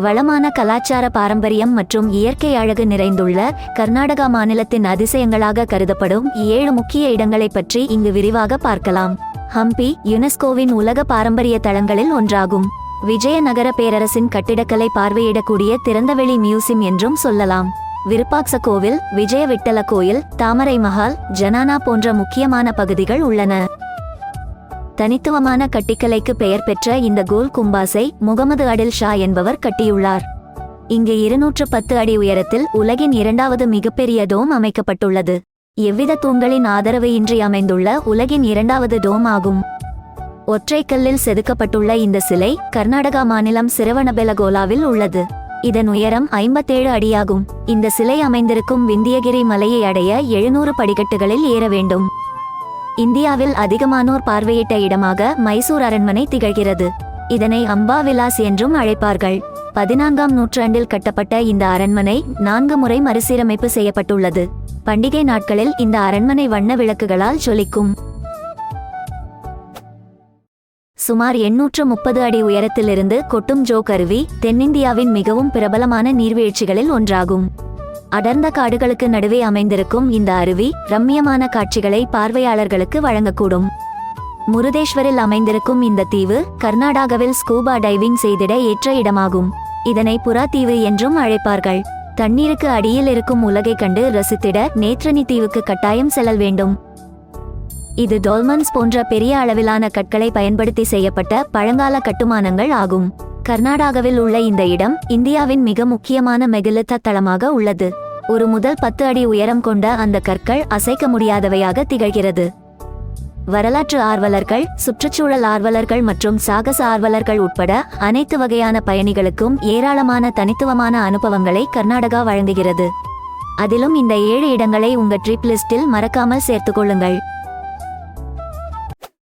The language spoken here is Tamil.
வளமான கலாச்சார பாரம்பரியம் மற்றும் இயற்கை அழகு நிறைந்துள்ள கர்நாடகா மாநிலத்தின் அதிசயங்களாக கருதப்படும் ஏழு முக்கிய இடங்களைப் பற்றி இங்கு விரிவாக பார்க்கலாம். ஹம்பி யுனெஸ்கோவின் உலக பாரம்பரிய தளங்களில் ஒன்றாகும். விஜயநகர பேரரசின் கட்டிடக்கலை பார்வையிடக்கூடிய திறந்தவெளி மியூசியம் என்றும் சொல்லலாம். விருப்பாக்ச கோவில் விஜய விட்டல கோயில் தாமரை மஹால் ஜனானா போன்ற முக்கியமான பகுதிகள் உள்ளன. தனித்துவமான கட்டிக்கலைக்கு பெயர் பெற்ற இந்த கோல் கும்பாஸை முகமது அடில் ஷா என்பவர் கட்டியுள்ளார். இங்கு இருநூற்று பத்து அடி உயரத்தில் உலகின் இரண்டாவது மிகப்பெரிய டோம் அமைக்கப்பட்டுள்ளது. எவ்வித தூண்களின் ஆதரவு இன்றி அமைந்துள்ள உலகின் இரண்டாவது டோம் ஆகும். ஒற்றைக்கல்லில் செதுக்கப்பட்டுள்ள இந்த சிலை கர்நாடகா மாநிலம் சிறுவனபெலகோலாவில் உள்ளது. இதன் உயரம் ஐம்பத்தேழு அடியாகும். இந்த சிலை அமைந்திருக்கும் விந்தியகிரி மலையை அடைய எழுநூறு படிக்கட்டுகளில் ஏற வேண்டும். இந்தியாவில் அதிகமானோர் பார்வையிட்ட இடமாக மைசூர் அரண்மனை திகழ்கிறது. இதனை அம்பா விலாஸ் என்றும் அழைப்பார்கள். பதினான்காம் நூற்றாண்டில் கட்டப்பட்ட இந்த அரண்மனை நான்கு முறை மறுசீரமைப்பு செய்யப்பட்டுள்ளது. பண்டிகை நாட்களில் இந்த அரண்மனை வண்ண விளக்குகளால் ஜொலிக்கும். சுமார் எண்ணூற்று முப்பது அடி உயரத்திலிருந்து கொட்டும் ஜோ கருவி தென்னிந்தியாவின் மிகவும் பிரபலமான நீர்வீழ்ச்சிகளில் ஒன்றாகும். அடர்ந்த காடுகளுக்கு நடுவே அமைந்திருக்கும் இந்த அருவி ரம்மியமான காட்சிகளை பார்வையாளர்களுக்கு வழங்கக்கூடும். முருதேஸ்வரில் அமைந்திருக்கும் இந்த தீவு கர்நாடகாவில் ஸ்கூபா டைவிங் செய்திட ஏற்ற இடமாகும். இதனை புறா தீவு என்றும் அழைப்பார்கள். தண்ணீருக்கு அடியில் இருக்கும் உலகை கண்டு ரசித்திட நேத்ரணி தீவுக்கு கட்டாயம் செல்லல் வேண்டும். இது டோல்மன்ஸ் போன்ற பெரிய அளவிலான கற்களை பயன்படுத்தி செய்யப்பட்ட பழங்கால கட்டுமானங்கள் ஆகும். கர்நாடகாவில் உள்ள இந்த இடம் இந்தியாவின் மிக முக்கியமான மெகலித்த தளமாக உள்ளது. ஒரு முதல் பத்து அடி உயரம் கொண்ட அந்த கற்கள் அசைக்க முடியாதவையாக திகழ்கிறது. வரலாற்று ஆர்வலர்கள் சுற்றுச்சூழல் ஆர்வலர்கள் மற்றும் சாகச ஆர்வலர்கள் உட்பட அனைத்து வகையான பயணிகளுக்கும் ஏராளமான தனித்துவமான அனுபவங்களை கர்நாடகா வழங்குகிறது. அதிலும் இந்த ஏழு இடங்களை உங்கள் ட்ரிப் லிஸ்டில் மறக்காமல் சேர்த்துக்கொள்ளுங்கள்